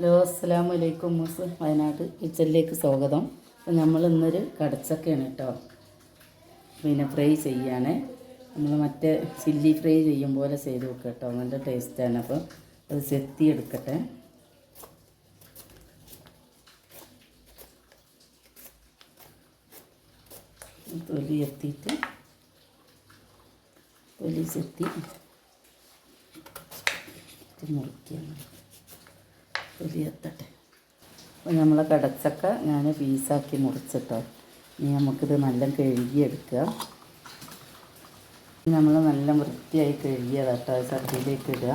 Hello അസ്സാം വലൈക്കും മൂസ്. വയനാട് കിച്ചണിലേക്ക് സ്വാഗതം. അപ്പം നമ്മൾ ഇന്നൊരു കടച്ചക്കയാണ് കേട്ടോ പിന്നെ ഫ്രൈ ചെയ്യാണേ നമ്മൾ മറ്റേ ചില്ലി ഫ്രൈ ചെയ്യും പോലെ ചെയ്ത് വെക്കുക കേട്ടോ നല്ല ടേസ്റ്റാണ് അപ്പോൾ അത് ചെത്തി എടുക്കട്ടെ തൊലി എത്തിയിട്ട് തൊലി ചെത്തി. മുറിക്കുകയാണ് തൊലി അപ്പോൾ നമ്മളെ കടച്ചക്ക ഞാൻ പീസാക്കി മുറിച്ചിട്ടോ. ഇനി നമുക്കിത് നല്ല കഴുകിയെടുക്കുക നമ്മൾ നല്ല വൃത്തിയായി കഴുകിയതാട്ടോ ചട്ടിയിലേക്ക് ഇടുക.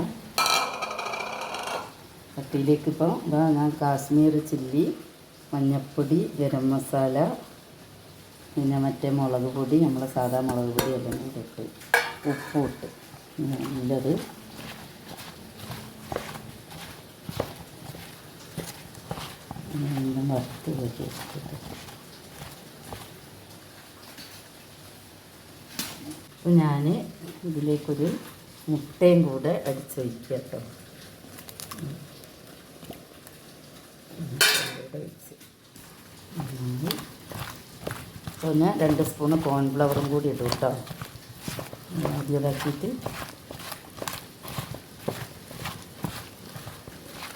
ചട്ടിയിലേക്ക് ഇപ്പോൾ ഇതാ ഞാൻ കാശ്മീർ ചില്ലി മഞ്ഞൾപ്പൊടി ഗരം മസാല പിന്നെ മറ്റേ മുളക് പൊടി നമ്മളെ സാധാ മുളക് പൊടി എല്ലാം കൂടെ ഇട്ട്. ഉപ്പും ഇട്ട്. നല്ലത് എല്ലാം വറുത്ത് വെച്ചിട്ടുണ്ട് അപ്പം ഞാൻ ഇതിലേക്കൊരു മുട്ടയും കൂടെ അടിച്ച് വയ്ക്കുക കേട്ടോ ഒന്ന് രണ്ട് സ്പൂണ് കോൺഫ്ലവറും കൂടി ഇടും കേട്ടോ. ആദ്യമാക്കിയിട്ട്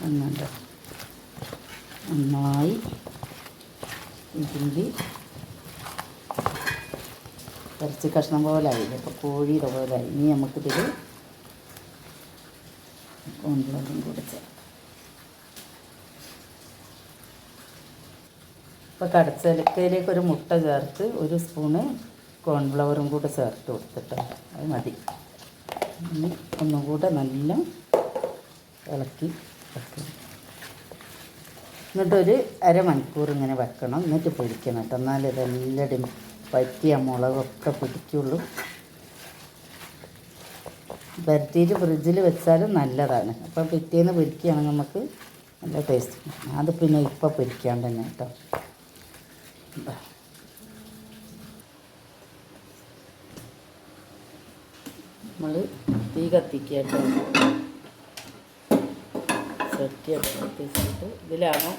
എന്നുണ്ട് നന്നായി ഇതിന്റെ ഇറച്ചി കഷ്ണം പോലെ ആയില്ലേ അപ്പോൾ കോഴിയുടെ പോലായി. ഇനി നമുക്കിതിൽ കോൺഫ്ലവറും കൂടെ ചേർക്കാം. ഇപ്പോൾ കടച്ചലക്കയിലേക്ക് ഒരു മുട്ട ചേർത്ത് ഒരു സ്പൂണ് കോൺഫ്ലവറും കൂടെ ചേർത്ത് കൊടുത്തിട്ട് അത് മതി. ഒന്നും കൂടെ നല്ല ഇളക്കി വെക്കണം എന്നിട്ടൊരു അരമണിക്കൂർ ഇങ്ങനെ വെക്കണം. എന്നിട്ട് പൊരിക്കണം കേട്ടോ. എന്നാൽ ഇതെല്ലാം പറ്റിയ മുളകൊക്കെ പിടിക്കുള്ളൂ. പരത്തിയിട്ട് ഫ്രിഡ്ജിൽ വെച്ചാലും നല്ലതാണ്. അപ്പോൾ പിറ്റേന്ന് പൊരിക്കുകയാണെങ്കിൽ നമുക്ക് നല്ല ടേസ്റ്റ് അത് പിന്നെ ഇപ്പം പൊരിക്കാണ്ട് തന്നെ കേട്ടോ. നമ്മൾ തീ കത്തിക്കുക കേട്ടോ. ചട്ടി കത്തിച്ചിട്ട് ഇതിലാണോ?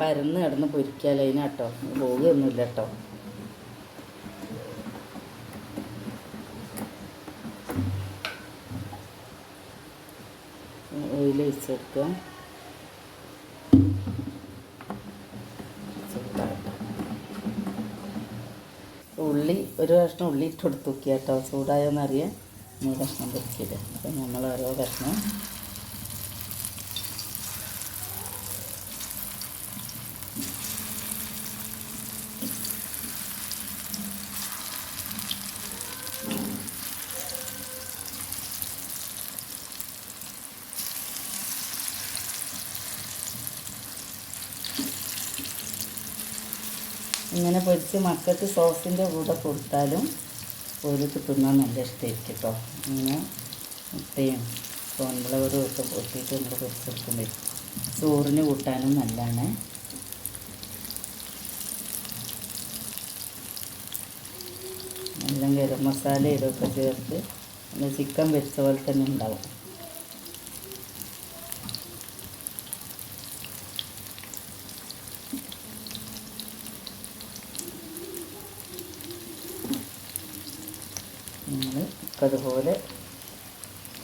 പരന്ന് കിടന്ന് പൊരിക്കാല അതിനാട്ടോ. പോകുകയൊന്നുമില്ല കേട്ടോ. ഉള്ളി ഒരു കഷ്ണം ഉള്ളി ഇട്ട് നോക്കിയാട്ടോ. ചൂടായോന്നറിയാം. കേട്ടോ മൂന്ന് കഷ്ണം പൊരിക്കില്ല അപ്പം നമ്മൾ ഓരോ കഷ്ണം ഇങ്ങനെ പൊരിച്ച് മക്കൾക്ക് സോസിന്റെ കൂടെ കൊടുത്താലും ഓർക്ക് തിന്നാൻ നല്ല ഇഷ്ടമായിരിക്കും കേട്ടോ. ഇങ്ങനെ മുട്ടയും കോൺഫ്ലവറും ഒക്കെ പൊട്ടിയിട്ട് നമ്മൾ പൊരിച്ചെടുക്കുമ്പോൾ ചോറിന് കൂട്ടാനും നല്ലതാണ്. നല്ല ഗരം മസാല ഇതൊക്കെ ചേർത്ത് ചിക്കൻ വെച്ച പോലെ തന്നെ ഉണ്ടാവും നമ്മൾ അതുപോലെ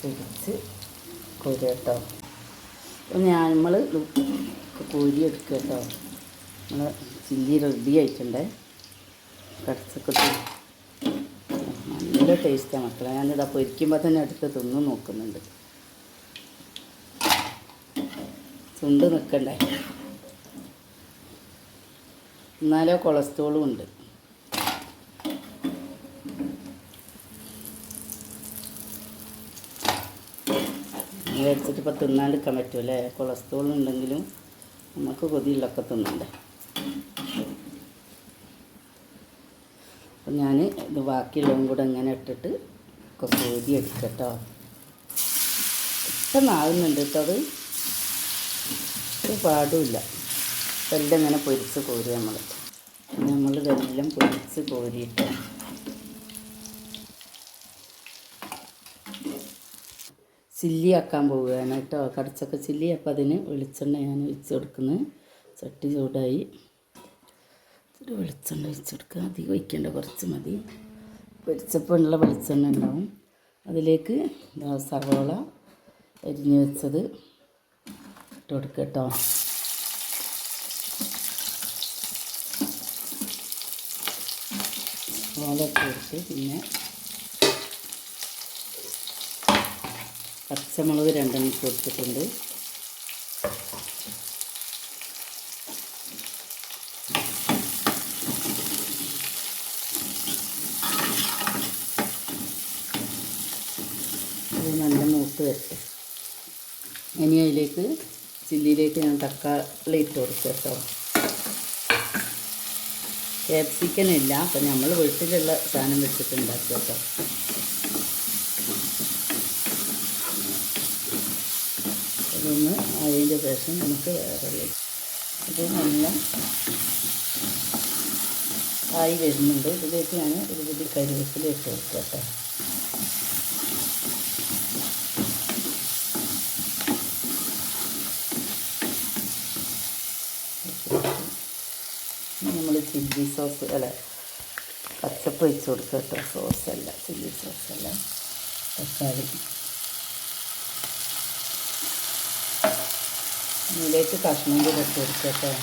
തിരിച്ച് കോരി കേട്ടോ ഞാൻ നമ്മൾ കോരി എടുക്കുക കേട്ടോ നമ്മൾ ചില്ലി റെഡി ആയിട്ടുണ്ടേ. കടച്ചൊക്കെ നല്ല ടേസ്റ്റാണ് മക്കളെ. ഞാനിതാ പൊരിക്കുമ്പോൾ തന്നെ എടുത്ത് തിന്നു നോക്കുന്നുണ്ട്. ചുണ്ട് നിൽക്കണ്ടേ എന്നാലോ കൊളസ്ട്രോളും ഉണ്ട്. മേടിച്ചിട്ട് ഇപ്പോൾ തിന്നാണ്ടിരിക്കാൻ പറ്റുമല്ലേ കൊളസ്ട്രോൾ ഉണ്ടെങ്കിലും നമുക്ക് കൊതിയുള്ളൊക്കെ തിന്നണ്ടേ അപ്പം ഞാൻ ഇത് ബാക്കിയുള്ളതും കൂടെ ഇങ്ങനെ ഇട്ടിട്ട് കൊതി എടുക്കട്ടോ. പെട്ടെന്നാകുന്നുണ്ട് കേട്ടോ അത്. ഒരു പാടുമില്ല. എല്ലാം ഇങ്ങനെ പൊരിച്ച് കോരി നമ്മൾ നമ്മൾ നമ്മളിതെല്ലാം പൊരിച്ച് കോരിയിട്ട് ചില്ലി ആക്കാൻ പോവുകയാണ് കേട്ടോ. കടച്ചക്ക ചില്ലി. അപ്പോൾ അതിന് വെളിച്ചെണ്ണ ഞാൻ ഒഴിച്ച് കൊടുക്കുന്നു. ചട്ടി ചൂടായി. ഒരു വെളിച്ചെണ്ണ ഒഴിച്ചെടുക്കുക അധികം ഒഴിക്കേണ്ട കുറച്ച് മതി. പൊരിച്ചപ്പോഴുള്ള വെളിച്ചെണ്ണ ഉണ്ടാവും. അതിലേക്ക് സവോള അരിഞ്ഞ് വെച്ചത് ഇട്ട് കൊടുക്കുക കേട്ടോ. സവോള ഇട്ട് കൊടുത്ത് പിന്നെ പച്ചമുളക് രണ്ടെണ്ണം കൊടുത്തിട്ടുണ്ട്. ഇത് നല്ല മൂത്ത് വരട്ടെ ഇനി അതിലേക്ക് ചില്ലിയിലേക്ക് ഞാൻ തക്കാളി ഇട്ട് കൊടുക്കും കേട്ടോ. ക്യാപ്സിക്കൻ ഇല്ല അപ്പം നമ്മൾ വീട്ടിലുള്ള സാധനം വെച്ചിട്ടുണ്ടാക്കുക കേട്ടോ. ഇതൊന്ന് അതിന്റെ ശേഷം നമുക്ക് വേറെ. ഇത് നല്ല ആയി വരുന്നുണ്ട്. ഇതിലേക്ക് ഞാൻ ഒരു പുതിയ കരിവേപ്പില ഇട്ട് കൊടുക്കുക നമ്മൾ ചില്ലി സോസ് അല്ല പച്ചപ്പ് വെച്ച് കൊടുക്കുക കേട്ടോ. സോസല്ല ചില്ലി സോസല്ല തക്കാളി. ഇതിലേക്ക് കഷ്ണം കൂടെ ഇട്ട് കൊടുക്കുക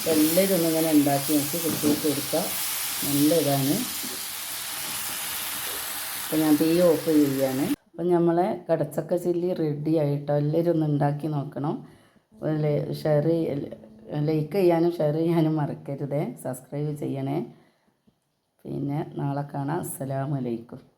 ഇതൊന്നും ഒന്നിങ്ങനെ ഉണ്ടാക്കി നോക്കി കുട്ടികൾക്ക് കൊടുക്കുക നല്ല ഇതാണ്. അപ്പം ഞാൻ തീ ഓഫ് ചെയ്യുകയാണ്. അപ്പം നമ്മളെ കടച്ചക്ക ചില്ലി റെഡി ആയിട്ടോ? എല്ലാവരും ഒന്ന് ഉണ്ടാക്കി നോക്കണം. ഷെയർ ലൈക്ക് ചെയ്യാനും ഷെയർ ചെയ്യാനും മറക്കരുതേ. സബ്സ്ക്രൈബ് ചെയ്യണേ. പിന്നെ നാളെ കാണാം. അസ്സലാമലൈക്കും